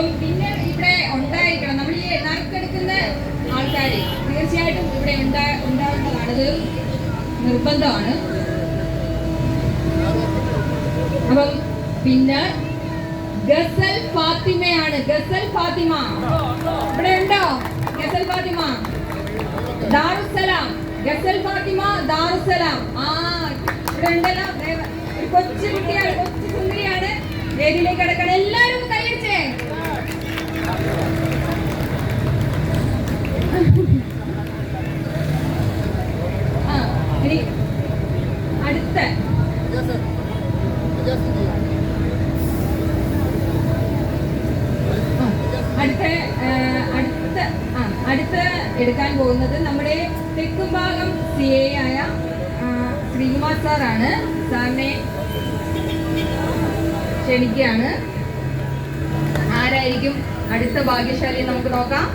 അപ്പം പിന്നെ ഇവിടെ ഉണ്ടായിരിക്കണം. നമ്മൾ ഈ നറുക്കെടുക്കുന്ന ആൾക്കാർ തീർച്ചയായിട്ടും ഇവിടെ ഉണ്ടാ ഉണ്ടാവേണ്ടതാണ്. ഇത് നിർബന്ധമാണ്. അപ്പം പിന്നെ ഗസൽ ഫാത്തിമയാണ്. ഗസൽ ഫാത്തിമ. ഇവിടെ ഉണ്ടോ? ഗസൽ ഫാത്തിമ. ദാറുസലാം ഗസൽ ഫാത്തിമ ദാറുസലാം ആ ഇവിടെ ഉണ്ടല്ലോ. കൊച്ചു കുട്ടിയാണ് കൊച്ചു സുന്ദരിയാണ് വേദിയിലേക്ക് കിടക്കണം അടുത്ത. അടുത്ത അടുത്ത എടുക്കാൻ പോകുന്നത് നമ്മുടെ സി എ ആയ ക്ഷണിക്കുകയാണ്. ആരായിരിക്കും അടുത്ത ഭാഗ്യശാലി നമുക്ക് നോക്കാം.